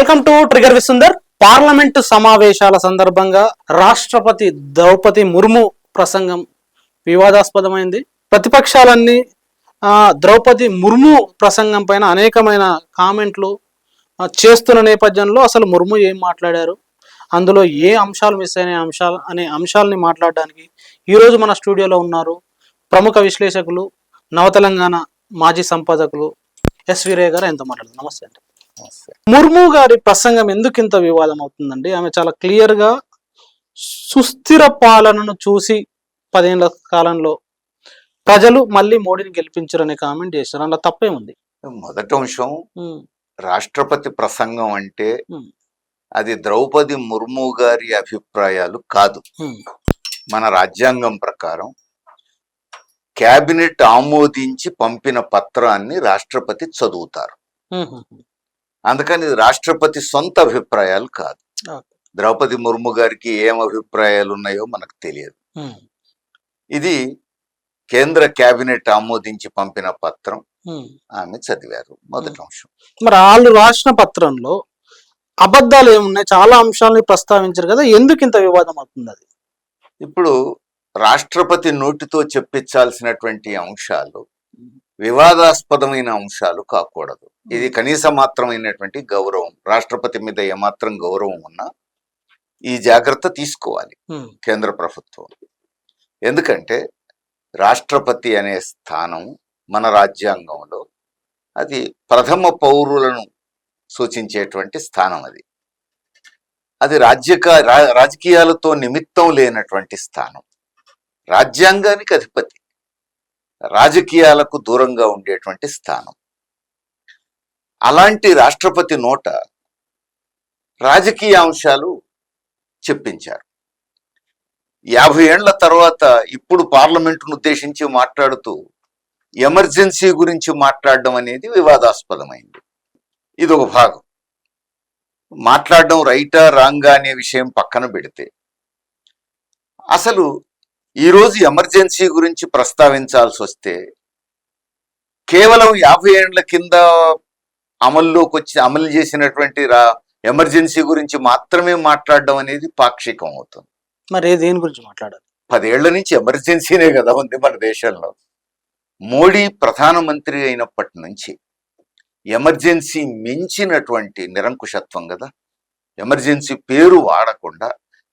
Welcome to trigger విసుందర్. Parliament సమావేశాల సందర్భంగా రాష్ట్రపతి ద్రౌపది ముర్ము ప్రసంగం వివాదాస్పదమైంది. ప్రతిపక్షాలన్నీ ద్రౌపది ముర్ము ప్రసంగం పైన అనేకమైన కామెంట్లు చేస్తున్న నేపథ్యంలో అసలు ముర్ము ఏం మాట్లాడారు? అందులో ఏ అంశాలు మిస్ అయిన అంశాలు అనే అంశాలని మాట్లాడడానికి ఈరోజు మన స్టూడియోలో ఉన్నారు ప్రముఖ విశ్లేషకులు నవతెలంగాణ మాజీ సంపాదకులు ఎస్ వీరయ్య గారు. ఎంతో మాట్లాడారు నమస్తే అండి. ముర్ము గారి ప్రసంగం ఎందుకు ఇంత వివాదం అవుతుందండి ఆమె చాలా క్లియర్గా సుస్థిర పాలనను చూసి పదేళ్ళ కాలంలో ప్రజలు మళ్ళీ మోడీని గెలిపించరు అనే కామెంట్ చేశారు. అందులో తప్పే ఉంది మొదటి అంశం రాష్ట్రపతి ప్రసంగం అంటే అది ద్రౌపది ముర్ము గారి అభిప్రాయాలు కాదు. మన రాజ్యాంగం ప్రకారం కేబినెట్ ఆమోదించి పంపిన పత్రాన్ని రాష్ట్రపతి చదువుతారు. అందుకని రాష్ట్రపతి సొంత అభిప్రాయాలు కాదు. ద్రౌపది ముర్ము గారికి ఏం అభిప్రాయాలు ఉన్నాయో మనకు తెలియదు. ఇది కేంద్ర కేబినెట్ ఆమోదించి పంపిన పత్రం. ఆమె చదివారు మొదటి అంశం. మరి వాళ్ళు రాసిన పత్రంలో అబద్ధాలు ఏమున్నాయి? చాలా అంశాలని ప్రస్తావించారు కదా ఎందుకు ఇంత వివాదం అవుతుంది అది? ఇప్పుడు రాష్ట్రపతి నోటితో చెప్పించాల్సినటువంటి అంశాలు వివాదాస్పదమైన అంశాలు కాకూడదు. ఇది కనీస మాత్రమైనటువంటి గౌరవం రాష్ట్రపతి మీద ఏమాత్రం గౌరవం ఉన్నా ఈ జాగ్రత్త తీసుకోవాలి కేంద్ర ప్రభుత్వం. ఎందుకంటే రాష్ట్రపతి అనే స్థానం మన రాజ్యాంగంలో అది ప్రథమ పౌరులను సూచించేటువంటి స్థానం అది. అది రాజ్యక రా- రాజకీయాలతో నిమిత్తం లేనటువంటి స్థానం. రాజ్యాంగానికి అధిపతి. రాజకీయాలకు దూరంగా ఉండేటువంటి స్థానం. అలాంటి రాష్ట్రపతి నోట రాజకీయ అంశాలు చెప్పించారు. యాభై ఏండ్ల తర్వాత ఇప్పుడు పార్లమెంటును ఉద్దేశించి మాట్లాడుతూ ఎమర్జెన్సీ గురించి మాట్లాడడం అనేది వివాదాస్పదమైంది. ఇది ఒక భాగం. మాట్లాడడం రైటా రాంగా అనే విషయం పక్కన పెడితే అసలు ఈరోజు ఎమర్జెన్సీ గురించి ప్రస్తావించాల్సి వస్తే కేవలం యాభై ఏండ్ల కింద అమల్లోకి వచ్చి అమలు చేసినటువంటి రా ఎమర్జెన్సీ గురించి మాత్రమే మాట్లాడడం అనేది పాక్షికం అవుతుంది. మరి దేని గురించి మాట్లాడాలి? పదేళ్ళ నుంచి ఎమర్జెన్సీనే కదా ఉంది మన దేశంలో. మోడీ ప్రధానమంత్రి అయినప్పటి నుంచి ఎమర్జెన్సీ మించినటువంటి నిరంకుశత్వం కదా. ఎమర్జెన్సీ పేరు వాడకుండా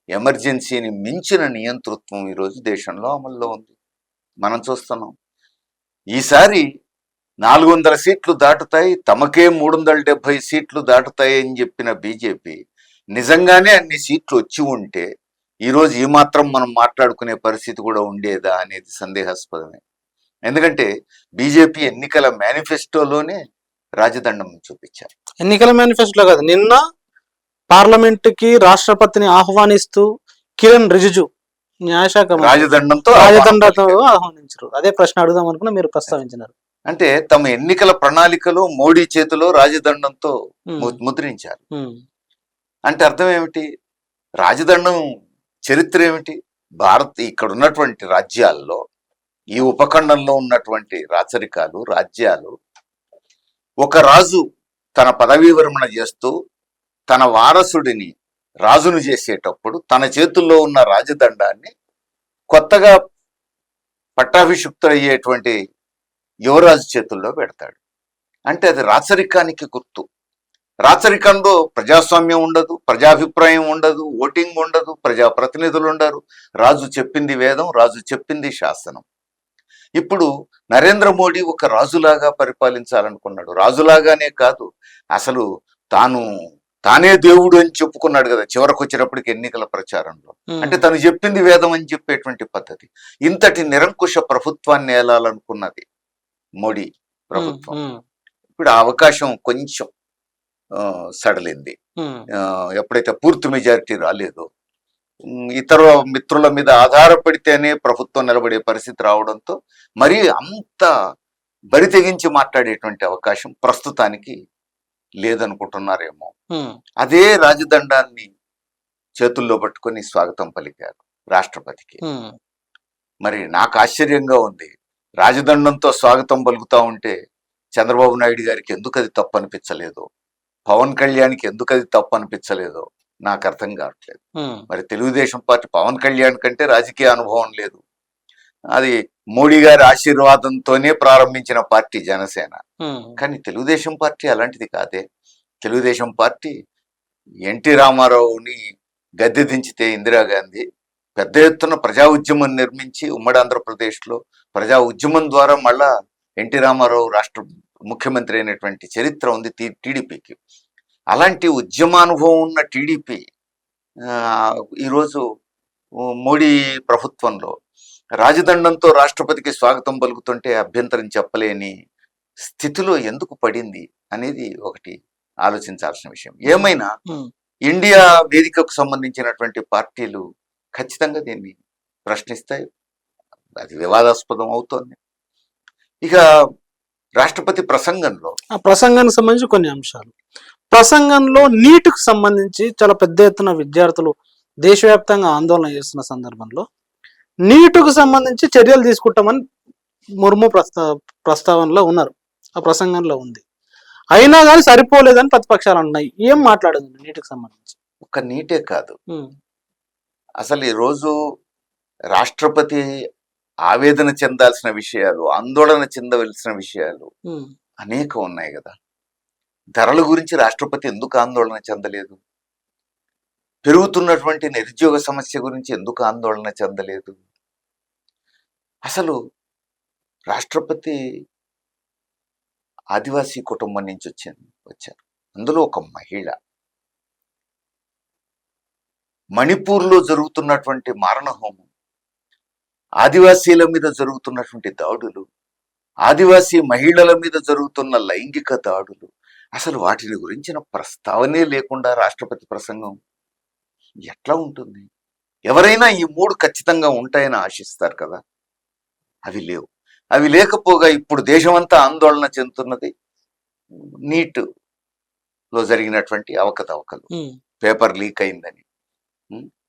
ఎమర్జెన్సీని మించిన నియంతృత్వం ఈరోజు దేశంలో అమల్లో ఉంది. మనం చూస్తున్నాం. ఈసారి నాలుగు వందల సీట్లు దాటుతాయి తమకే మూడు వందల డెబ్బై సీట్లు దాటుతాయి అని చెప్పిన బీజేపీ నిజంగానే అన్ని సీట్లు వచ్చి ఉంటే ఈరోజు ఈ మాత్రం మనం మాట్లాడుకునే పరిస్థితి కూడా ఉండేదా అనేది సందేహాస్పదమే. ఎందుకంటే బీజేపీ ఎన్నికల మేనిఫెస్టోలోనే రాజదండం చూపించారు. ఎన్నికల మేనిఫెస్టో కాదు నిన్న పార్లమెంట్కి రాష్ట్రపతిని ఆహ్వానిస్తూ కిరణ్ రిజిజు న్యాయశాఖ రాజదండంతో రాజదండతో ఆహ్వానం ఆహ్వానించారు. అదే ప్రశ్న అడుగుదాం అనుకున్నా మీరు ప్రస్తావించినారు. అంటే తమ ఎన్నికల ప్రణాళికలో మోడీ చేతిలో రాజదండంతో ముద్రించారు. అంటే అర్థం ఏమిటి? రాజదండం చరిత్ర ఏమిటి? భారత్ ఇక్కడ ఉన్నటువంటి రాజ్యాల్లో ఈ ఉపఖండంలో ఉన్నటువంటి రాచరికాలు రాజ్యాలు ఒక రాజు తన పదవీ విరమణ చేస్తూ తన వారసుడిని రాజును చేసేటప్పుడు తన చేతుల్లో ఉన్న రాజదండాన్ని కొత్తగా పట్టాభిషిక్తుడయ్యేటువంటి యువరాజు చేతుల్లో పెడతాడు. అంటే అది రాచరికానికి గుర్తు. రాచరికంలో ప్రజాస్వామ్యం ఉండదు ప్రజాభిప్రాయం ఉండదు ఓటింగ్ ఉండదు ప్రజాప్రతినిధులు ఉండరు. రాజు చెప్పింది వేదం రాజు చెప్పింది శాసనం. ఇప్పుడు నరేంద్ర మోడీ ఒక రాజులాగా పరిపాలించాలనుకున్నాడు. రాజులాగానే కాదు అసలు తాను తానే దేవుడు అని చెప్పుకున్నాడు కదా చివరకు వచ్చేటప్పటికి ఎన్నికల ప్రచారంలో. అంటే తను చెప్పింది వేదం అని చెప్పేటువంటి పద్ధతి. ఇంతటి నిరంకుశ ప్రభుత్వాన్ని ఏలాలనుకున్నది మోడీ ప్రభుత్వం. ఇప్పుడు ఆ అవకాశం కొంచెం సడలింది. ఎప్పుడైతే పూర్తి మెజారిటీ రాలేదో ఇతర మిత్రుల మీద ఆధారపడితేనే ప్రభుత్వం నిలబడే పరిస్థితి రావడంతో మరి అంత బరి తెగించి మాట్లాడేటువంటి అవకాశం ప్రస్తుతానికి లేదనుకుంటున్నారేమో. అదే రాజదండాన్ని చేతుల్లో పట్టుకొని స్వాగతం పలికారు రాష్ట్రపతికి. మరి నాకు ఆశ్చర్యంగా ఉంది. రాజదండంతో స్వాగతం పలుకుతా ఉంటే చంద్రబాబు నాయుడు గారికి ఎందుకు అది తప్పు అనిపించలేదు పవన్ కళ్యాణ్కి ఎందుకు అది తప్పు అనిపించలేదో నాకు అర్థం కావట్లేదు. మరి తెలుగుదేశం పార్టీ పవన్ కళ్యాణ్ కంటే రాజకీయ అనుభవం లేదు. అది మోడీ గారి ఆశీర్వాదంతోనే ప్రారంభించిన పార్టీ జనసేన. కానీ తెలుగుదేశం పార్టీ అలాంటిది కాదే. తెలుగుదేశం పార్టీ ఎన్టీ రామారావుని గద్దె దించితే ఇందిరాగాంధీ పెద్ద ఎత్తున ప్రజా ఉద్యమం నిర్మించి ఉమ్మడి ఆంధ్రప్రదేశ్లో ప్రజా ఉద్యమం ద్వారా మళ్ళా ఎన్టీ రామారావు రాష్ట్ర ముఖ్యమంత్రి అయినటువంటి చరిత్ర ఉంది టీడీపీకి. అలాంటి ఉద్యమానుభవం ఉన్న టీడీపీ ఈరోజు మోడీ ప్రభుత్వంలో రాజదండంతో రాష్ట్రపతికి స్వాగతం పలుకుతుంటే అభ్యంతరం చెప్పలేని స్థితిలో ఎందుకు పడింది అనేది ఒకటి ఆలోచించాల్సిన విషయం. ఏమైనా ఇండియా వేదికకు సంబంధించినటువంటి పార్టీలు ఖచ్చితంగా దీన్ని ప్రశ్నిస్తాయి. అది వివాదాస్పదం అవుతోంది. ఇక రాష్ట్రపతి ప్రసంగంలో ఆ ప్రసంగానికి సంబంధించి కొన్ని అంశాలు. ప్రసంగంలో నీటుకు సంబంధించి చాలా పెద్ద ఎత్తున విద్యార్థులు దేశవ్యాప్తంగా ఆందోళన చేస్తున్న సందర్భంలో నీటుకు సంబంధించి చర్యలు తీసుకుంటామని ముర్ము ప్రస్తా ప్రస్తావనలో ఉన్నారు. ఆ ప్రసంగంలో ఉంది. అయినా కానీ సరిపోలేదని ప్రతిపక్షాలు అంటున్నాయి. ఏం మాట్లాడదు నీటికి సంబంధించి? ఒక్క నీటే కాదు. అసలు ఈరోజు రాష్ట్రపతి ఆవేదన చెందాల్సిన విషయాలు ఆందోళన చెందవలసిన విషయాలు అనేక ఉన్నాయి కదా. ధరల గురించి రాష్ట్రపతి ఎందుకు ఆందోళన చెందలేదు? పెరుగుతున్నటువంటి నిరుద్యోగ సమస్య గురించి ఎందుకు ఆందోళన చెందలేదు? అసలు రాష్ట్రపతి ఆదివాసీ కుటుంబం నుంచి వచ్చింది వచ్చారు. అందులో ఒక మహిళ. మణిపూర్లో జరుగుతున్నటువంటి మారణహోమం ఆదివాసీల మీద జరుగుతున్నటువంటి దాడులు ఆదివాసీ మహిళల మీద జరుగుతున్న లైంగిక దాడులు అసలు వాటిని గురించిన ప్రస్తావనే లేకుండా రాష్ట్రపతి ప్రసంగం ఎట్లా ఉంటుంది? ఎవరైనా ఈ మూడు ఖచ్చితంగా ఉంటాయని ఆశిస్తారు కదా? అవి లేవు. అవి లేకపోగా ఇప్పుడు దేశమంతా ఆందోళన చెందుతున్నది నీట్లో జరిగినటువంటి అవకతవకలు. పేపర్ లీక్ అయిందని?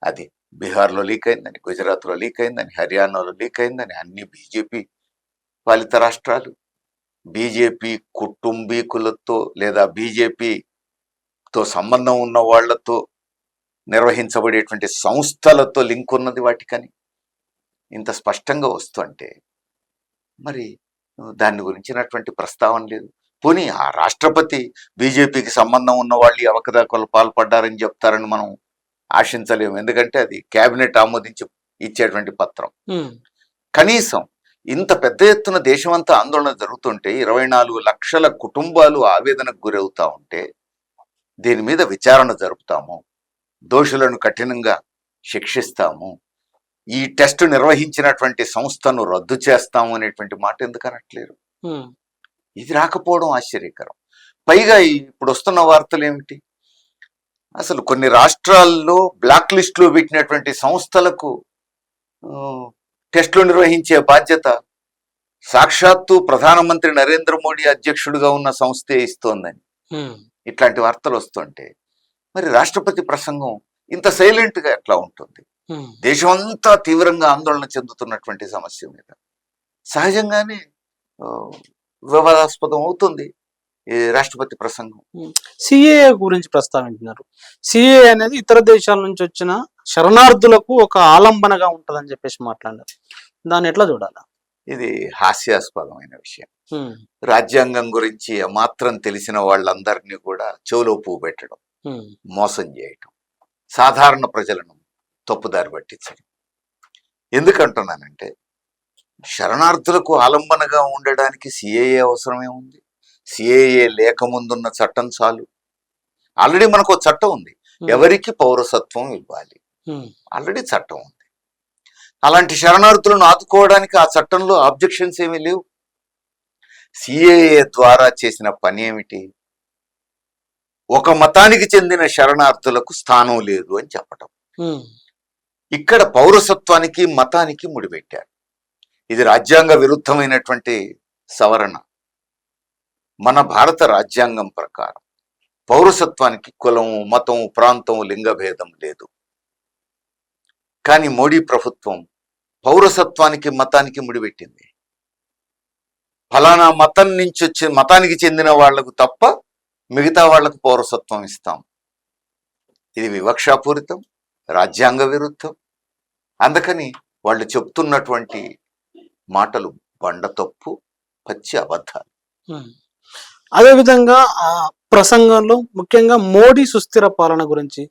అది బీహార్లో లీక్ అయిందని గుజరాత్లో లీక్ అయిందని హర్యానాలో లీక్ అయిందని అన్ని బీజేపీ పాలిత రాష్ట్రాలు. బీజేపీ కుటుంబీకులతో లేదా బీజేపీతో సంబంధం ఉన్న వాళ్ళతో నిర్వహించబడేటువంటి సంస్థలతో లింక్ ఉన్నది వాటికని. ఇంత స్పష్టంగా వస్తుంటే మరి దాని గురించినటువంటి ప్రస్తావన లేదు. పోనీ ఆ రాష్ట్రపతి బీజేపీకి సంబంధం ఉన్న వాళ్ళు ఈ అవకతవకలు పాల్పడ్డారని చెప్తారని మనం ఆశించలేము. ఎందుకంటే అది కేబినెట్ ఆమోదించి ఇచ్చేటువంటి పత్రం. కనీసం ఇంత పెద్ద ఎత్తున దేశమంతా ఆందోళన జరుగుతుంటే ఇరవై నాలుగు లక్షల కుటుంబాలు ఆవేదనకు గురవుతా ఉంటే దీని మీద విచారణ జరుపుతాము? దోషులను కఠినంగా శిక్షిస్తాము. ఈ టెస్ట్ నిర్వహించినటువంటి సంస్థను రద్దు చేస్తాము అనేటువంటి మాట ఎందుకు అనట్లేరు ఇది రాకపోవడం ఆశ్చర్యకరం. పైగా ఇప్పుడు వస్తున్న వార్తలు ఏమిటి? అసలు కొన్ని రాష్ట్రాల్లో బ్లాక్ లిస్ట్లో పెట్టినటువంటి సంస్థలకు టెస్టులు నిర్వహించే బాధ్యత సాక్షాత్తు ప్రధానమంత్రి నరేంద్ర మోడీ అధ్యక్షుడిగా ఉన్న సంస్థే ఇస్తోందని. ఇట్లాంటి వార్తలు వస్తుంటే మరి రాష్ట్రపతి ప్రసంగం ఇంత సైలెంట్గా ఎట్లా ఉంటుంది. దేశమంతా తీవ్రంగా ఆందోళన చెందుతున్నటువంటి సమస్య మీద. సహజంగానే వివాదాస్పదం అవుతుంది ఈ రాష్ట్రపతి ప్రసంగం. సిఏఏ గురించి ప్రస్తావించినారు సిఏ అనేది ఇతర దేశాల నుంచి వచ్చిన శరణార్థులకు ఒక ఆలంబనగా ఉంటదని చెప్పేసి మాట్లాడారు. దాన్ని ఎట్లా చూడాలి? ఇది హాస్యాస్పదమైన విషయం. రాజ్యాంగం గురించి మాత్రం తెలిసిన వాళ్ళందరినీ కూడా చెవులో పువ్వు పెట్టడం. మోసం చేయటం. సాధారణ ప్రజలను తప్పుదారి పట్టించడం. ఎందుకంటున్నానంటే శరణార్థులకు ఆలంబనగా ఉండడానికి సిఏఏ అవసరమే ఉంది. సిఏఏ లేకముందున్న చట్టం చాలు. ఆల్రెడీ మనకు చట్టం ఉంది. ఎవరికి పౌరసత్వం ఇవ్వాలి? ఆల్రెడీ చట్టం ఉంది. అలాంటి శరణార్థులను ఆదుకోవడానికి ఆ చట్టంలో ఆబ్జెక్షన్స్ ఏమీ లేవు. సిఏఏ ద్వారా చేసిన పని ఏమిటి? ఒక మతానికి చెందిన శరణార్థులకు స్థానం లేదు అని చెప్పటం. ఇక్కడ పౌరసత్వానికి మతానికి ముడిపెట్టారు. ఇది రాజ్యాంగ విరుద్ధమైనటువంటి సవరణ. మన భారత రాజ్యాంగం ప్రకారం పౌరసత్వానికి కులం మతం ప్రాంతం లింగభేదం లేదు. కానీ మోడీ ప్రభుత్వం పౌరసత్వానికి మతానికి ముడిపెట్టింది. ఫలానా మతం నుంచి వచ్చి మతానికి చెందిన వాళ్ళకు తప్ప మిగతా వాళ్ళకు పౌరసత్వం ఇస్తాం. ఇది వివక్షాపూరితం రాజ్యాంగ విరుద్ధం. అందుకని వాళ్ళు చెప్తున్నటువంటి మాటలు బండ తప్పు పచ్చి అబద్ధాలు. అదేవిధంగా ఆ ప్రసంగంలో ముఖ్యంగా మోడీ సుస్థిర పాలన గురించి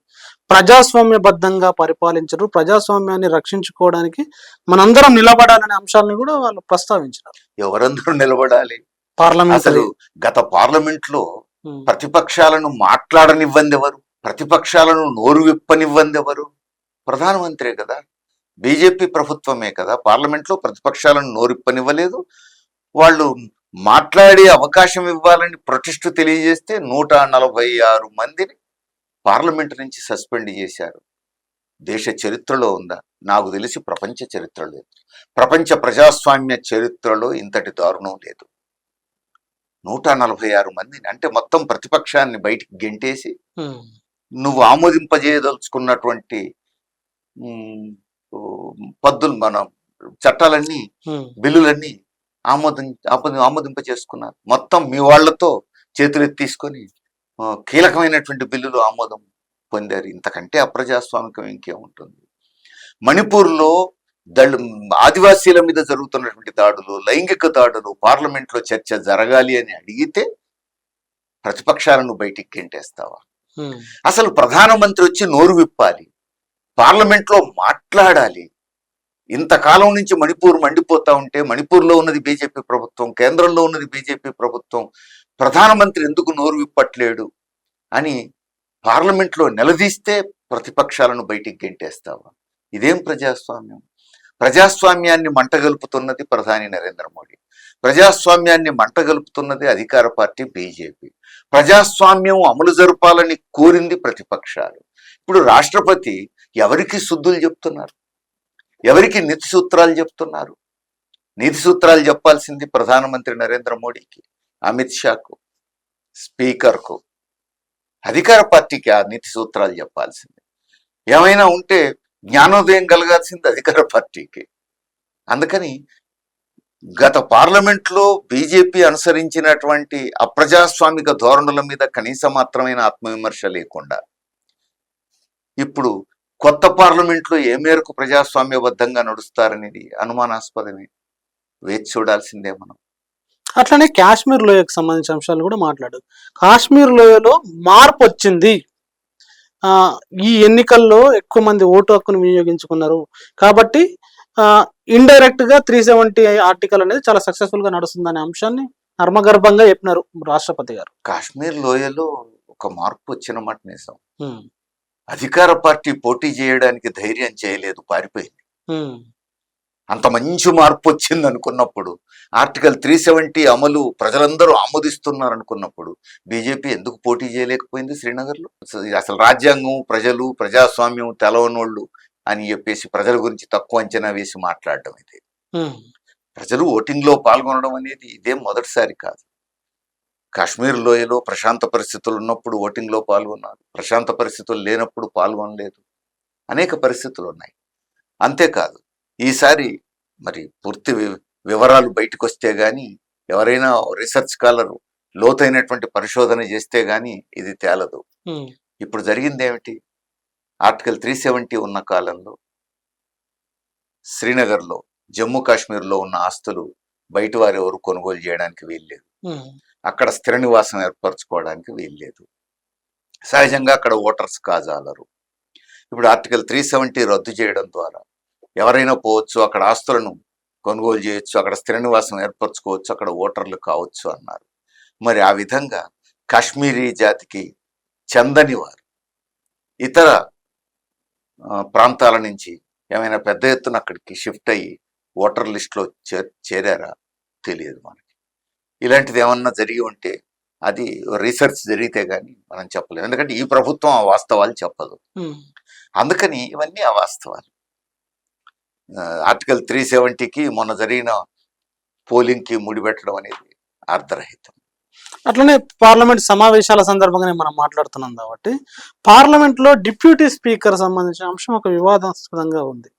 ప్రజాస్వామ్యబద్ధంగా పరిపాలించరు. ప్రజాస్వామ్యాన్ని రక్షించుకోవడానికి మనందరం నిలబడాలనే అంశాలను కూడా వాళ్ళు ప్రస్తావించారు ఎవరందరూ నిలబడాలి? పార్లమెంట్ గత పార్లమెంట్లో ప్రతిపక్షాలను మాట్లాడనివ్వంది ఎవరు ప్రతిపక్షాలను నోరు విప్పనివ్వంది ఎవరు ప్రధానమంత్రే కదా. బీజేపీ ప్రభుత్వమే కదా. పార్లమెంట్లో ప్రతిపక్షాలను నోరిప్పనివ్వలేదు వాళ్ళు మాట్లాడే అవకాశం ఇవ్వాలని ప్రొటెస్ట్ తెలియజేస్తే నూట నలభై ఆరు మందిని పార్లమెంట్ నుంచి సస్పెండ్ చేశారు. దేశ చరిత్రలో ఉందా? నాకు తెలిసి ప్రపంచ చరిత్ర లేదు. ప్రపంచ ప్రజాస్వామ్య చరిత్రలో ఇంతటి దారుణం లేదు. నూట నలభై ఆరు మందిని అంటే మొత్తం ప్రతిపక్షాన్ని బయటికి గెంటేసి. నువ్వు ఆమోదింపజేయదలుచుకున్నటువంటి పద్దులు మన చట్టాలన్నీ. బిల్లులన్నీ ఆమోదం ఆమోదం ఆమోదింప చేసుకున్నారు మొత్తం మీ వాళ్ళతో చేతులు తీసుకొని కీలకమైనటువంటి బిల్లులు ఆమోదం పొందారు ఇంతకంటే అప్రజాస్వామికం ఇంకేముంటుంది మణిపూర్లో దళ ఆదివాసీల మీద జరుగుతున్నటువంటి దాడులు లైంగిక దాడులు పార్లమెంట్లో చర్చ జరగాలి అని అడిగితే ప్రతిపక్షాలను బయటికి గెంటేస్తావా. అసలు ప్రధానమంత్రి వచ్చి నోరు విప్పాలి పార్లమెంట్లో మాట్లాడాలి. ఇంతకాలం నుంచి మణిపూర్ మండిపోతా ఉంటే మణిపూర్లో ఉన్నది బీజేపీ ప్రభుత్వం కేంద్రంలో ఉన్నది బీజేపీ ప్రభుత్వం ప్రధానమంత్రి ఎందుకు నోరు విప్పట్లేడు అని పార్లమెంట్లో నిలదీస్తే ప్రతిపక్షాలను బయటికి గెంటేస్తావా ఇదేం ప్రజాస్వామ్యం? ప్రజాస్వామ్యాన్ని మంటగలుపుతున్నది ప్రధాని నరేంద్ర మోడీ. ప్రజాస్వామ్యాన్ని మంటగలుపుతున్నది అధికార పార్టీ బీజేపీ. ప్రజాస్వామ్యం అమలు జరపాలని కోరింది ప్రతిపక్షాలు. ఇప్పుడు రాష్ట్రపతి ఎవరికి శుద్ధులు చెప్తున్నారు? ఎవరికి నీతి సూత్రాలు చెప్తున్నారు? నీతి సూత్రాలు చెప్పాల్సింది ప్రధానమంత్రి నరేంద్ర మోడీకి అమిత్ షాకు స్పీకర్కు. అధికార పార్టీకి ఆ నీతి సూత్రాలు చెప్పాల్సింది. ఏమైనా ఉంటే జ్ఞానోదయం కలగాల్సింది అధికార పార్టీకి. అందుకని గత పార్లమెంట్లో బీజేపీ అనుసరించినటువంటి అప్రజాస్వామిక ధోరణుల మీద కనీస మాత్రమైన ఆత్మవిమర్శ లేకుండా ఇప్పుడు కొత్త పార్లమెంట్లో ఏ మేరకు ప్రజాస్వామ్యబద్ధంగా నడుస్తారనేది అనుమానాస్పదమే. వేచి చూడాల్సిందే మనం. అట్లనే కాశ్మీర్ లోయకు సంబంధించిన అంశాలు కూడా మాట్లాడు కాశ్మీర్ లోయలో మార్పు వచ్చింది. ఈ ఎన్నికల్లో ఎక్కువ మంది ఓటు హక్కును వినియోగించుకున్నారు. కాబట్టి ఇండైరెక్ట్గా త్రీ సెవెంటీ ఆర్టికల్ అనేది చాలా సక్సెస్ఫుల్గా నడుస్తుందనే అంశాన్ని నర్మగర్భంగా చెప్పినారు రాష్ట్రపతి గారు. కాశ్మీర్ లోయలో ఒక మార్పు వచ్చిన మాట నిజం. అధికార పార్టీ పోటీ చేయడానికి ధైర్యం చేయలేదు పారిపోయింది. అంత మంచి మార్పు వచ్చింది అనుకున్నప్పుడు ఆర్టికల్ త్రీ సెవెంటీ అమలు ప్రజలందరూ ఆమోదిస్తున్నారు అనుకున్నప్పుడు బీజేపీ ఎందుకు పోటీ చేయలేకపోయింది శ్రీనగర్లో? అసలు- రాజ్యాంగం ప్రజలు ప్రజాస్వామ్యం తెలవనోళ్ళు అని చెప్పేసి ప్రజల గురించి తక్కువ అంచనా వేసి మాట్లాడడం ఇది. ప్రజలు ఓటింగ్లో పాల్గొనడం అనేది ఇదేం మొదటిసారి కాదు. కాశ్మీర్ లోయలో ప్రశాంత పరిస్థితులు ఉన్నప్పుడు ఓటింగ్లో పాల్గొన్నారు. ప్రశాంత పరిస్థితులు లేనప్పుడు పాల్గొనలేదు. అనేక పరిస్థితులు ఉన్నాయి. అంతేకాదు ఈసారి మరి పూర్తి వివరాలు బయటకు వస్తే గాని ఎవరైనా రీసెర్చ్ స్కాలర్ లోతైనటువంటి పరిశోధన చేస్తే గాని ఇది తేలదు. ఇప్పుడు జరిగింది ఏమిటి ఆర్టికల్ త్రీ సెవెంటీ ఉన్న కాలంలో శ్రీనగర్లో జమ్మూ కాశ్మీర్లో ఉన్న ఆస్తులు బయట వారు ఎవరు కొనుగోలు చేయడానికి వీల్లేదు. అక్కడ స్థిర నివాసం ఏర్పరచుకోవడానికి వీల్లేదు. సహజంగా అక్కడ ఓటర్స్ కాజాలరు. ఇప్పుడు ఆర్టికల్ త్రీ సెవెంటీ రద్దు చేయడం ద్వారా ఎవరైనా పోవచ్చు అక్కడ ఆస్తులను కొనుగోలు చేయొచ్చు అక్కడ స్థిర నివాసం ఏర్పరచుకోవచ్చు అక్కడ ఓటర్లు కావచ్చు అన్నారు. మరి ఆ విధంగా కాశ్మీరీ జాతికి చెందని వారు ఇతర ప్రాంతాల నుంచి ఏమైనా పెద్ద ఎత్తున అక్కడికి షిఫ్ట్ అయ్యి ఓటర్ లిస్టులో చే చేరారా తెలియదు మనకి. ఇలాంటిది ఏమన్నా జరిగి ఉంటే అది రీసెర్చ్ జరిగితే గానీ మనం చెప్పలేము ఎందుకంటే ఈ ప్రభుత్వం ఆ వాస్తవాలు చెప్పదు. అందుకని ఇవన్నీ అవాస్తవాలు. ఆ, ఆర్టికల్ త్రీ సెవెంటీకి మొన్న జరిగిన పోలింగ్కి ముడిపెట్టడం అనేది అర్ధరహితం. అట్లనే పార్లమెంట్ సమావేశాల సందర్భంగానే మనం మాట్లాడుతున్నాం కాబట్టి పార్లమెంట్లో డిప్యూటీ స్పీకర్ సంబంధించిన అంశం ఒక వివాదాస్పదంగా ఉంది.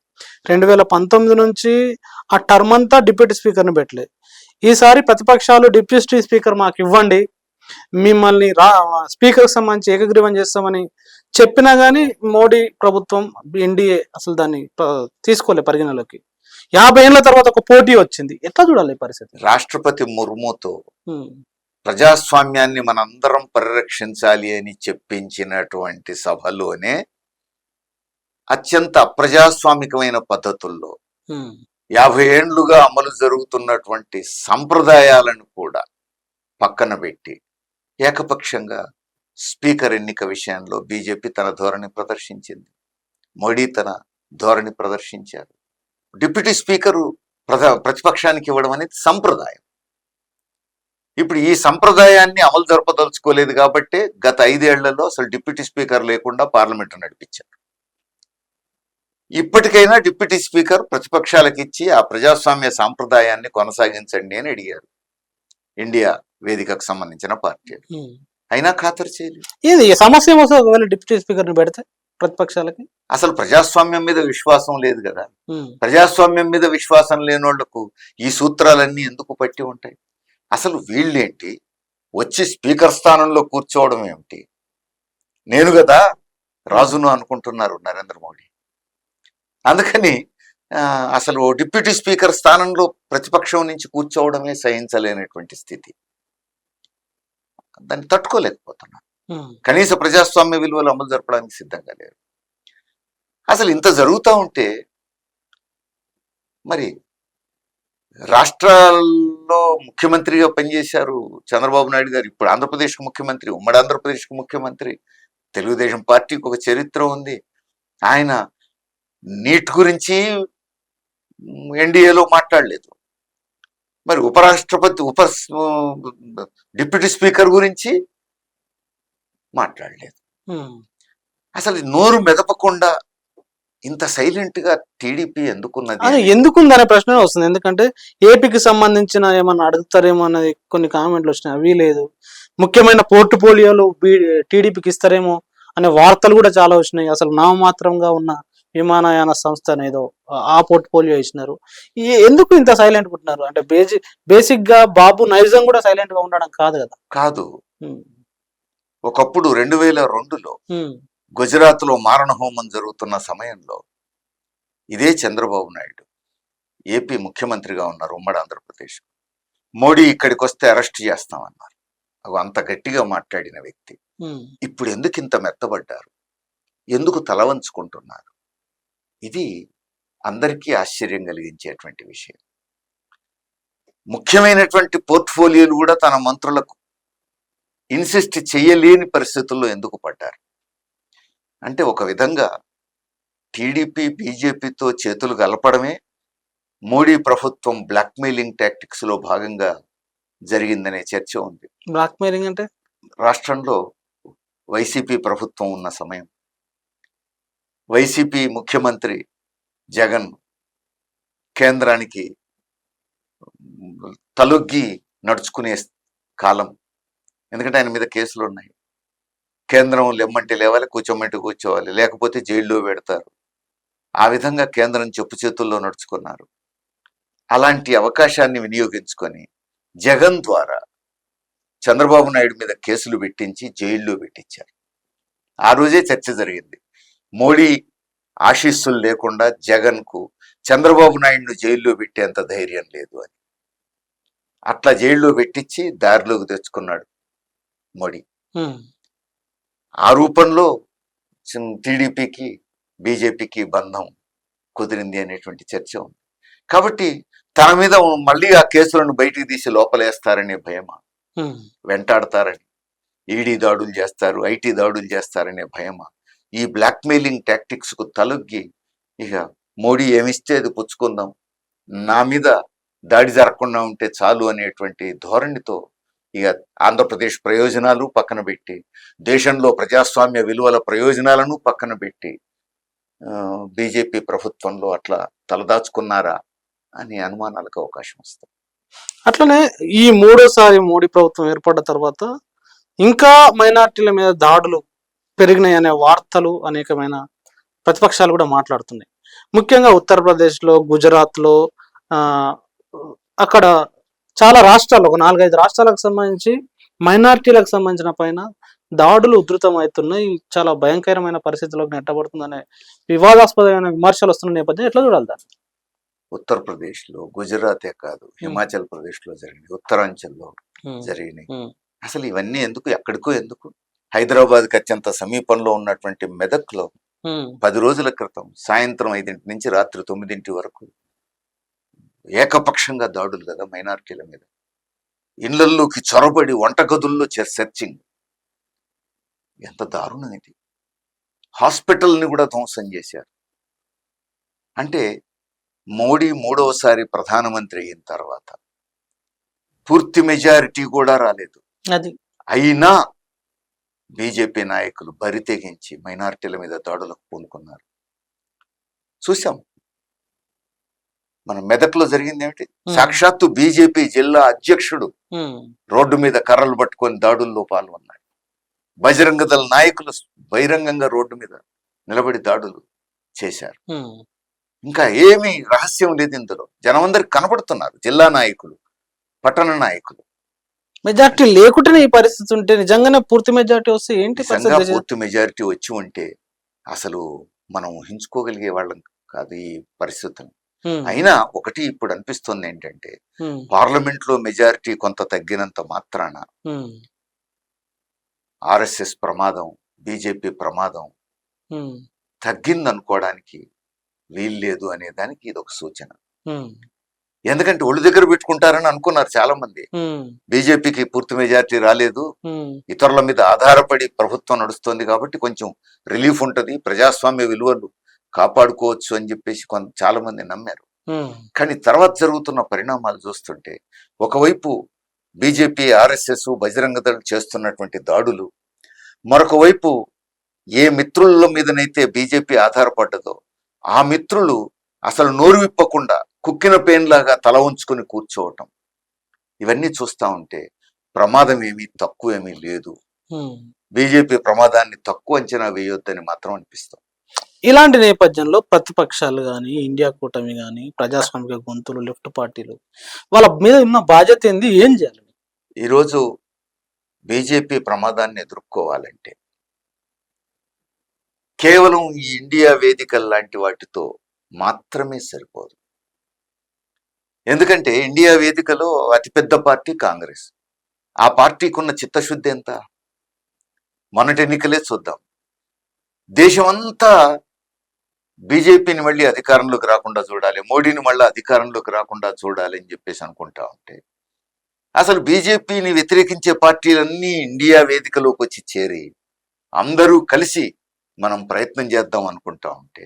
రెండు వేల పంతొమ్మిది నుంచి ఆ టర్మ్ అంతా డిప్యూటీ స్పీకర్ని పెట్టలేదు ఈసారి ప్రతిపక్షాలు డిప్యూటీ స్పీకర్ మాకు ఇవ్వండి మిమ్మల్ని రా స్పీకర్కి సంబంధించి ఏకగ్రీవం చేస్తామని చెప్పినా గానీ మోడీ ప్రభుత్వం ఎన్డీఏ అసలు దాన్ని తీసుకోలే పరిగణలోకి. యాభై ఏళ్ళ తర్వాత ఒక పోటీ వచ్చింది. ఎట్లా చూడాలి పరిస్థితి? రాష్ట్రపతి ముర్ముతో ప్రజాస్వామ్యాన్ని మనందరం పరిరక్షించాలి అని చెప్పించినటువంటి సభలోనే అత్యంత అప్రజాస్వామికమైన పద్ధతుల్లో యాభై ఏండ్లుగా అమలు జరుగుతున్నటువంటి సంప్రదాయాలను కూడా పక్కన పెట్టి ఏకపక్షంగా స్పీకర్ ఎన్నిక విషయంలో బీజేపీ తన ధోరణి ప్రదర్శించింది. మోడీ తన ధోరణి ప్రదర్శించారు. డిప్యూటీ స్పీకరు ప్రతిపక్షానికి ఇవ్వడం అనేది సంప్రదాయం. ఇప్పుడు ఈ సంప్రదాయాన్ని అమలు జరపదలుచుకోలేదు కాబట్టి గత ఐదేళ్ళలో అసలు డిప్యూటీ స్పీకర్ లేకుండా పార్లమెంటు నడిపించారు. ఇప్పటికైనా డిప్యూటీ స్పీకర్ ప్రతిపక్షాలకు ఇచ్చి ఆ ప్రజాస్వామ్య సాంప్రదాయాన్ని కొనసాగించండి అని అడిగారు. ఇండియా వేదికకు సంబంధించిన పార్టీలు అయినా ఖాతరు చేయలేదు. ఏది సమస్య ఒకవేళ డిప్యూటీ స్పీకర్ని పెడితే ప్రతిపక్షాలకి? అసలు ప్రజాస్వామ్యం మీద విశ్వాసం లేదు కదా. ప్రజాస్వామ్యం మీద విశ్వాసం లేనోళ్ళకు ఈ సూత్రాలన్నీ ఎందుకు పట్టి ఉంటాయి? అసలు వీళ్ళేంటి? వచ్చి స్పీకర్ స్థానంలో కూర్చోవడం ఏమిటి? నేను కదా రాజును అనుకుంటున్నారు నరేంద్ర మోడీ. అందుకని అసలు డిప్యూటీ స్పీకర్ స్థానంలో ప్రతిపక్షం నుంచి కూర్చోవడమే సహించలేనటువంటి స్థితి. దాన్ని తట్టుకోలేకపోతున్నారు కనీస ప్రజాస్వామ్య విలువలు అమలు జరపడానికి సిద్ధంగా లేరు. అసలు ఇంత జరుగుతూ ఉంటే మరి రాష్ట్రాల్లో ముఖ్యమంత్రిగా పనిచేశారు చంద్రబాబు నాయుడు గారు ఇప్పుడు ఆంధ్రప్రదేశ్కు ముఖ్యమంత్రి ఉమ్మడి ఆంధ్రప్రదేశ్కు ముఖ్యమంత్రి తెలుగుదేశం పార్టీకి ఒక చరిత్ర ఉంది. ఆయన నీట్ గురించి ఎన్డీఏలో మాట్లాడలేదు. మరి ఉపరాష్ట్రపతి ఉప డిప్యూటీ స్పీకర్ గురించి మాట్లాడలేదు. అసలు నోరు మెదపకుండా ఇంత సైలెంట్గా టీడీపీ ఎందుకున్నది అది ఎందుకుంది అనే ప్రశ్న వస్తుంది. ఎందుకంటే ఏపీకి సంబంధించిన ఏమన్నా అడుగుతారేమో అన్నది కొన్ని కామెంట్లు వచ్చినాయి. అవి లేదు. ముఖ్యమైన పోర్టుపోలియోలు టీడీపీకి ఇస్తారేమో అనే వార్తలు కూడా చాలా వచ్చినాయి. అసలు నామమాత్రంగా ఉన్న విమానయాన సంస్థ అనేదో ఆ- పోర్ట్ఫోలియో ఇచ్చినారు. ఎందుకు ఇంత సైలెంట్ ఉంటున్నారు? అంటే బేసిక్ బేసిక్గా బాబు నైజం కూడా సైలెంట్గా ఉండడం కాదు కదా. కాదు. ఒకప్పుడు రెండు వేల రెండులో గుజరాత్లో మారణ హోమం జరుగుతున్న సమయంలో ఇదే చంద్రబాబు నాయుడు ఏపీ ముఖ్యమంత్రిగా ఉన్నారు ఉమ్మడి ఆంధ్రప్రదేశ్. మోడీ ఇక్కడికి వస్తే అరెస్ట్ చేస్తామన్నారు. అవి అంత గట్టిగా మాట్లాడిన వ్యక్తి. ఇప్పుడు ఎందుకు ఇంత మెత్తబడ్డారు? ఎందుకు తల వంచుకుంటున్నారు? ఇది అందరికీ ఆశ్చర్యం కలిగించేటువంటి విషయం. ముఖ్యమైనటువంటి పోర్ట్ఫోలియోలు కూడా తన మంత్రులకు ఇన్సిస్ట్ చేయలేని పరిస్థితుల్లో ఎందుకు పడ్డారు? అంటే ఒక విధంగా టీడీపీ బీజేపీతో చేతులు కలపడమే మోడీ ప్రభుత్వం బ్లాక్మెయిలింగ్లో భాగంగా జరిగిందనే చర్చ ఉంది. బ్లాక్ మెయిలింగ్ అంటే? రాష్ట్రంలో వైసీపీ ప్రభుత్వం ఉన్న సమయం. వైసీపీ ముఖ్యమంత్రి జగన్ కేంద్రానికి తలొగ్గి నడుచుకునే కాలం. ఎందుకంటే ఆయన మీద కేసులు ఉన్నాయి. కేంద్రం లెమ్మంటే లేవాలి కూర్చోమంటే కూర్చోవాలి లేకపోతే జైల్లో పెడతారు. ఆ విధంగా కేంద్రం చెప్పు చేతుల్లో నడుచుకున్నారు. అలాంటి అవకాశాన్ని వినియోగించుకొని జగన్ ద్వారా చంద్రబాబు నాయుడు మీద కేసులు పెట్టించి జైల్లో పెట్టించారు. ఆ రోజే చర్చ జరిగింది. మోడీ ఆశీస్సులు లేకుండా జగన్కు చంద్రబాబు నాయుడును జైల్లో పెట్టేంత ధైర్యం లేదు అని. అట్లా జైల్లో పెట్టించి దారిలోకి తెచ్చుకున్నాడు మోడీ. ఆ రూపంలో టీడీపీకి బీజేపీకి బంధం కుదిరింది అనేటువంటి చర్చ ఉంది. కాబట్టి తన మీద మళ్ళీ ఆ కేసులను బయటికి తీసి లోపలేస్తారనే భయమా? వెంటాడతారని. ఈడీ దాడులు చేస్తారు ఐటీ దాడులు చేస్తారనే భయమా? ఈ బ్లాక్మెయిలింగ్ టాక్టిక్స్కు తలొగ్గి ఇక మోడీ ఏమిస్తే అది పుచ్చుకుందాం. నా మీద దాడి జరగకుండా ఉంటే చాలు అనేటువంటి ధోరణితో ఇక ఆంధ్రప్రదేశ్ ప్రయోజనాలు పక్కన పెట్టి దేశంలో ప్రజాస్వామ్య విలువల ప్రయోజనాలను పక్కన పెట్టి బీజేపీ ప్రభుత్వంలో అట్లా తలదాచుకున్నారా అని అనుమానాలకు అవకాశం వస్తుంది. అట్లనే ఈ మూడోసారి మోడీ ప్రభుత్వం ఏర్పడ్డ తర్వాత ఇంకా మైనార్టీల మీద దాడులు పెరిగినాయి అనే వార్తలు అనేకమైన ప్రతిపక్షాలు కూడా మాట్లాడుతున్నాయి. ముఖ్యంగా ఉత్తరప్రదేశ్లో గుజరాత్లో అక్కడ చాలా రాష్ట్రాలు ఒక నాలుగైదు రాష్ట్రాలకు సంబంధించి మైనారిటీలకు సంబంధించిన పైన దాడులు ఉధృతం అవుతున్నాయి చాలా భయంకరమైన పరిస్థితుల్లోకి నెట్టబడుతుందనే వివాదాస్పదమైన విమర్శలు వస్తున్న నేపథ్యం ఎట్లా చూడాలి దాన్ని? ఉత్తరప్రదేశ్లో గుజరాతే కాదు హిమాచల్ ప్రదేశ్లో జరిగినాయి ఉత్తరాంచల్లో జరిగినాయి. అసలు ఇవన్నీ ఎందుకు ఎక్కడికో ఎందుకు? హైదరాబాద్కి అత్యంత సమీపంలో ఉన్నటువంటి మెదక్లో ఉమ్. పది రోజుల క్రితం సాయంత్రం ఐదింటి నుంచి రాత్రి తొమ్మిదింటి వరకు ఏకపక్షంగా దాడులు కదా మైనారిటీల మీద. ఇళ్ళల్లోకి చొరబడి వంటగదుల్లో సెర్చింగ్. ఎంత దారుణం ఇది. హాస్పిటల్ని కూడా ధ్వంసం చేశారు. అంటే మోడీ మూడవసారి ప్రధానమంత్రి అయిన తర్వాత పూర్తి మెజారిటీ కూడా రాలేదు. అయినా బీజేపీ నాయకులు బరి తెగించి మైనారిటీల మీద దాడులకు పూనుకున్నారు. చూసాం మన మెదక్లో జరిగింది ఏమిటి. సాక్షాత్తు బీజేపీ జిల్లా అధ్యక్షుడు. రోడ్డు మీద కర్రలు పట్టుకొని దాడుల్లో పాల్గొన్నాడు. బజరంగ దళ నాయకులు బహిరంగంగా రోడ్డు మీద నిలబడి దాడులు చేశారు. ఇంకా ఏమీ రహస్యం లేదు ఇందులో. జనమందరికి కనబడుతున్నారు జిల్లా నాయకులు పట్టణ నాయకులు. మెజార్టీ లేకుంటేనే ఈ పరిస్థితి ఉంటే నిజంగానే పూర్తి మెజార్టీ వస్తే ఏంటి పూర్తి మెజారిటీ వచ్చి ఉంటే అసలు మనం ఊహించుకోగలిగే వాళ్ళం కాదు ఈ పరిస్థితులు. అయినా ఒకటి ఇప్పుడు అనిపిస్తుంది ఏంటంటే. పార్లమెంట్లో మెజారిటీ కొంత తగ్గినంత మాత్రాన. ఆర్ఎస్ఎస్ ప్రమాదం బీజేపీ ప్రమాదం ఉమ్. తగ్గింది అనుకోవడానికి వీల్లేదు అనే దానికి ఇది ఒక సూచన. ఎందుకంటే ఒళ్ళు దగ్గర పెట్టుకుంటారని అనుకున్నారు చాలా మంది. బీజేపీకి పూర్తి మెజారిటీ రాలేదు. ఇతరుల మీద ఆధారపడి ప్రభుత్వం నడుస్తుంది కాబట్టి కొంచెం రిలీఫ్ ఉంటది ప్రజాస్వామ్య విలువలు కాపాడుకోవచ్చు అని చెప్పేసి కొంత చాలా మంది నమ్మారు. కానీ తర్వాత జరుగుతున్న పరిణామాలు చూస్తుంటే ఒకవైపు బీజేపీ ఆర్ఎస్ఎస్ బజరంగ దళ్ చేస్తున్నటువంటి దాడులు మరొక వైపు ఏ మిత్రుల మీదనైతే బీజేపీ ఆధారపడ్డదో ఆ మిత్రులు అసలు నోరు విప్పకుండా కుక్కిన పేన్లాగా తల ఉంచుకొని కూర్చోవటం. ఇవన్నీ చూస్తా ఉంటే ప్రమాదం ఏమీ తక్కువ ఏమీ లేదు. బీజేపీ ప్రమాదాన్ని తక్కువ అంచనా వేయొద్దని మాత్రం అనిపిస్తాం ఇలాంటి నేపథ్యంలో ప్రతిపక్షాలు కానీ ఇండియా కూటమి కానీ ప్రజాస్వామిక గొంతులు లెఫ్ట్ పార్టీలు వాళ్ళ మీద ఉన్న బాధ్యత ఏంది? ఏం చేయాలి? ఈరోజు బీజేపీ ప్రమాదాన్ని ఎదుర్కోవాలంటే కేవలం ఈ ఇండియా వేదికల లాంటి వాటితో మాత్రమే సరిపోదు. ఎందుకంటే ఇండియా వేదికలో అతిపెద్ద పార్టీ కాంగ్రెస్. ఆ పార్టీకి ఉన్న చిత్తశుద్ధి ఎంత? మొన్నటి ఎన్నికలే చూద్దాం. దేశమంతా బీజేపీని మళ్ళీ అధికారంలోకి రాకుండా చూడాలి మోడీని మళ్ళీ అధికారంలోకి రాకుండా చూడాలి అని చెప్పేసి అనుకుంటా ఉంటే అసలు బీజేపీని వ్యతిరేకించే పార్టీలన్నీ ఇండియా వేదికలోకి వచ్చి చేరి అందరూ కలిసి మనం ప్రయత్నం చేద్దాం అనుకుంటా ఉంటే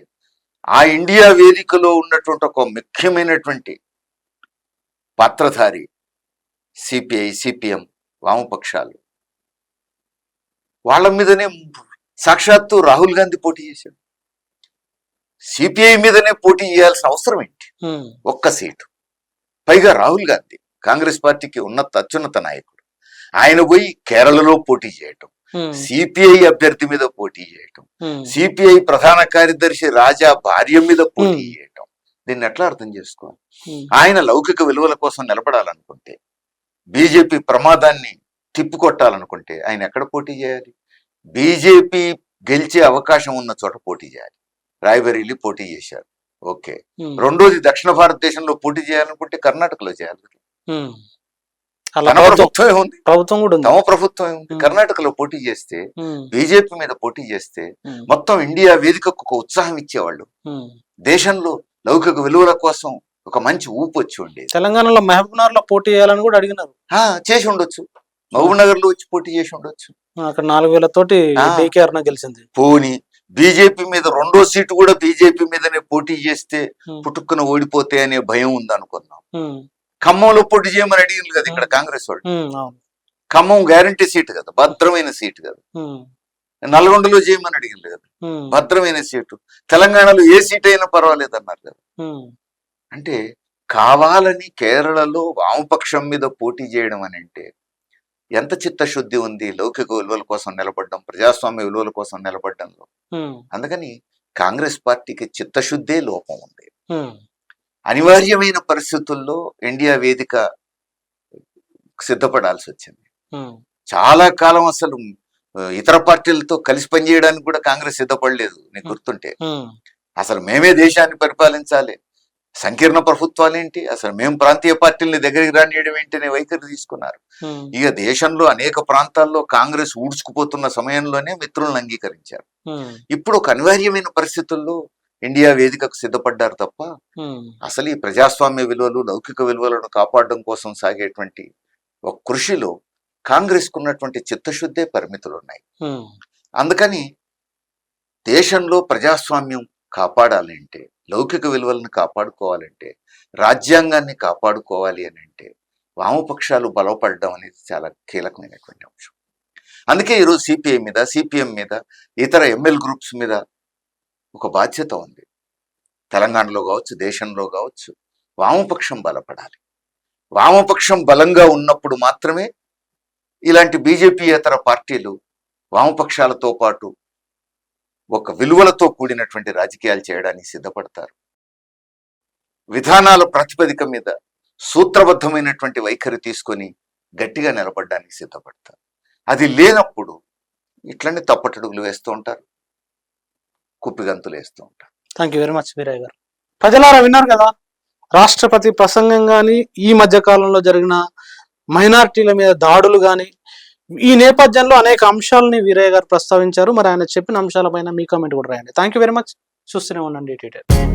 ఆ ఇండియా వేదికలో ఉన్నటువంటి ఒక ముఖ్యమైనటువంటి పాత్రధారి సిపిఐ సిపిఎం వామపక్షాలు వాళ్ళ మీదనే సాక్షాత్తు రాహుల్ గాంధీ పోటీ చేశాడు సిపిఐ మీదనే పోటీ చేయాల్సిన అవసరం ఏంటి. ఒక్క సీటు పైగా రాహుల్ గాంధీ కాంగ్రెస్ పార్టీకి ఉన్నత అత్యున్నత నాయకుడు ఆయన పోయి కేరళలో పోటీ చేయటం. సిపిఐ అభ్యర్థి మీద పోటీ చేయటం. సిపిఐ ప్రధాన కార్యదర్శి రాజా భార్య మీద పోటీ. చేయటం దీన్ని ఎట్లా అర్థం చేసుకోవాలి. ఆయన లౌకిక విలువల కోసం నిలబడాలనుకుంటే బీజేపీ ప్రమాదాన్ని తిప్పికొట్టాలనుకుంటే ఆయన ఎక్కడ పోటీ చేయాలి బీజేపీ గెలిచే అవకాశం ఉన్న చోట పోటీ చేయాలి రాయబరేలీ పోటీ చేశారు ఓకే. రెండోది దక్షిణ భారతదేశంలో పోటీ చేయాలనుకుంటే కర్ణాటకలో చేయాలి ప్రభుత్వం ఉంది ప్రభుత్వం కూడా తమ ఉంది Hmm. కర్ణాటకలో పోటీ చేస్తే. బీజేపీ మీద పోటీ చేస్తే. మొత్తం ఇండియా వేదికకు ఒక ఉత్సాహం ఇచ్చేవాళ్ళు. దేశంలో లౌకిక విలువల కోసం ఒక మంచి ఊపు వచ్చి ఉండేది. తెలంగాణలో మహబూబ్నగర్లో పోటీ చేయాలని కూడా అడిగినారు. చేసి ఉండొచ్చు. మహబూబ్ నగర్లో వచ్చి పోటీ చేసి ఉండొచ్చు. అక్కడ నాలుగు వేల తోటి గెలిచింది. పోని బీజేపీ మీద రెండో సీటు కూడా బీజేపీ మీదనే పోటీ చేస్తే. పుట్టుక్కున ఓడిపోతే అనే భయం ఉంది అనుకున్నాం. ఖమ్మంలో పోటీ చేయమని అడిగింది కదా ఇక్కడ కాంగ్రెస్ వాళ్ళు. ఖమ్మం గ్యారంటీ సీటు కదా భద్రమైన సీటు కదా. నల్గొండలో చేయమని అడిగింది కదా. భద్రమైన సీటు తెలంగాణలో ఏ సీట్ అయినా పర్వాలేదు అన్నారు కదా. అంటే కావాలని కేరళలో వామపక్షం మీద పోటీ చేయడం అని అంటే ఎంత చిత్తశుద్ధి ఉంది లౌకిక విలువల కోసం నిలబడడం ప్రజాస్వామ్య విలువల కోసం నిలబడడంలో. అందుకని కాంగ్రెస్ పార్టీకి చిత్తశుద్ధే లోపం ఉంది. అనివార్యమైన పరిస్థితుల్లో ఇండియా వేదిక సిద్ధపడాల్సి వచ్చింది. చాలా కాలం అసలు ఇతర పార్టీలతో కలిసి పనిచేయడానికి కూడా కాంగ్రెస్ సిద్ధపడలేదు నీకు గుర్తుంటే. అసలు మేమే దేశాన్ని పరిపాలించాలి. సంకీర్ణ ప్రభుత్వాలేంటి అసలు మేము ప్రాంతీయ పార్టీల్ని దగ్గరికి రానియడం ఏంటి అనే వైఖరి తీసుకున్నారు. ఇక దేశంలో అనేక ప్రాంతాల్లో కాంగ్రెస్ ఊడ్చుకుపోతున్న సమయంలోనే మిత్రులను అంగీకరించారు. ఇప్పుడు ఒక అనివార్యమైన పరిస్థితుల్లో ఇండియా వేదికకు సిద్ధపడ్డారు తప్ప అసలు ఈ ప్రజాస్వామ్య విలువలు లౌకిక విలువలను కాపాడడం కోసం సాగేటువంటి ఒక కృషిలో కాంగ్రెస్ ఉన్నటువంటి చిత్తశుద్ధే పరిమితులు ఉన్నాయి అందుకని దేశంలో ప్రజాస్వామ్యం కాపాడాలి అంటే లౌకిక విలువలను కాపాడుకోవాలంటే రాజ్యాంగాన్ని కాపాడుకోవాలి అని అంటే వామపక్షాలు బలపడడం అనేది చాలా కీలకమైనటువంటి అంశం. అందుకే ఈరోజు సిపిఐ మీద సిపిఎం మీద ఇతర ఎంఎల్ గ్రూప్స్ మీద ఒక బాధ్యత ఉంది. తెలంగాణలో కావచ్చు దేశంలో కావచ్చు వామపక్షం బలపడాలి. వామపక్షం బలంగా ఉన్నప్పుడు మాత్రమే ఇలాంటి బీజేపీయేతర పార్టీలు వామపక్షాలతో పాటు ఒక విలువలతో కూడినటువంటి రాజకీయాలు చేయడానికి సిద్ధపడతారు. విధానాల ప్రాతిపదిక మీద సూత్రబద్ధమైనటువంటి వైఖరి తీసుకొని గట్టిగా నిలబడడానికి సిద్ధపడతారు. అది లేనప్పుడు ఇట్లనే తప్పటడుగులు వేస్తూ ఉంటారు. కుప్పిగంతులు వేస్తూ ఉంటారు. Thank you very much Veeraiah garu. ప్రజలారా విన్నారు కదా? రాష్ట్రపతి ప్రసంగం కానీ ఈ మధ్య కాలంలో జరిగిన మైనార్టీల మీద దాడులు కానీ ఈ నేపథ్యంలో అనేక అంశాలని వీరయ్య గారు ప్రస్తావించారు. మరి ఆయన చెప్పిన అంశాలపైన మీ కామెంట్ కూడా రాయండి. థ్యాంక్ యూ వెరీ మచ్ చూస్తూనే ఉండండి.